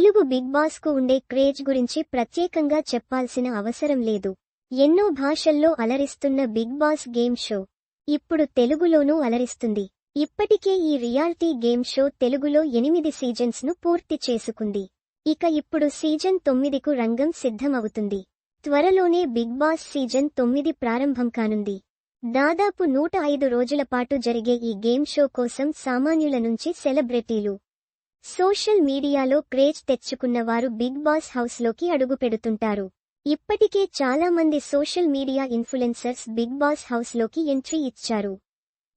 Telugu big బాస్కు ఉండే craze గురించి ప్రత్యేకంగా చెప్పాల్సిన అవసరం లేదు. ఎన్నో భాషల్లో అలరిస్తున్న బిగ్ బాస్ గేమ్ షో ఇప్పుడు తెలుగులోనూ అలరిస్తుంది. ఇప్పటికే ఈ రియాలిటీ గేమ్ షో తెలుగులో ఎనిమిది సీజన్స్ను పూర్తి చేసుకుంది. ఇక ఇప్పుడు సీజన్ తొమ్మిదికు రంగం సిద్ధమవుతుంది. త్వరలోనే బిగ్ బాస్ సీజన్ తొమ్మిది ప్రారంభం కానుంది. దాదాపు నూట ఐదు రోజుల పాటు జరిగే ఈ గేమ్ షో కోసం సామాన్యుల నుంచి సెలబ్రిటీలు సోషల్ మీడియాలో క్రేజ్ తెచ్చుకున్న వారు బిగ్ బాస్ హౌస్లోకి అడుగుపెడుతుంటారు. ఇప్పటికే చాలా మంది social media influencers Bigg Boss హౌస్లోకి ఎంట్రీ ఇచ్చారు.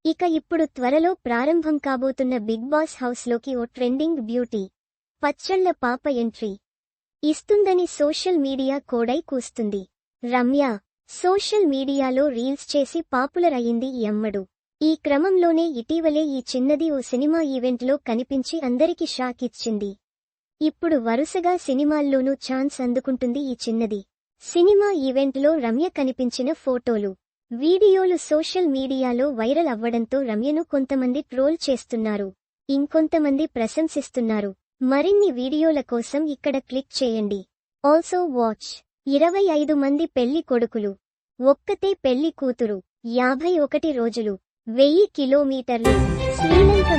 ఇక ఇప్పుడు త్వరలో ప్రారంభం కాబోతున్న బిగ్ బాస్ హౌస్లోకి ఓ ట్రెండింగ్ బ్యూటీ పచ్చళ్ళ పాప ఎంట్రీ ఇస్తుందని సోషల్ మీడియా కోడై కూస్తుంది. రమ్య సోషల్ మీడియాలో రీల్స్ చేసి పాపులర్ అయింది ఈ అమ్మడు. ఈ క్రమంలోనే ఇటీవలే ఈ చిన్నది ఓ సినిమా ఈవెంట్లో కనిపించి అందరికి షాక్ ఇచ్చింది. ఇప్పుడు వరుసగా సినిమాల్లోనూ ఛాన్స్ అందుకుంటుంది ఈ చిన్నది. సినిమా ఈవెంట్లో రమ్య కనిపించిన ఫోటోలు. వీడియోలు సోషల్ మీడియాలో వైరల్ అవ్వడంతో రమ్యను కొంతమంది ట్రోల్ చేస్తున్నారు. ఇంకొంతమంది ప్రశంసిస్తున్నారు. మరిన్ని వీడియోల కోసం ఇక్కడ క్లిక్ చేయండి. Also watch. ఇరవై ఐదు మంది పెళ్ళి కొడుకులు. ఒక్కతే పెళ్ళి కూతురు. యాభై ఒకటి రోజులు. వెయ్యి కిలోమీటర్లు శ్రీలంక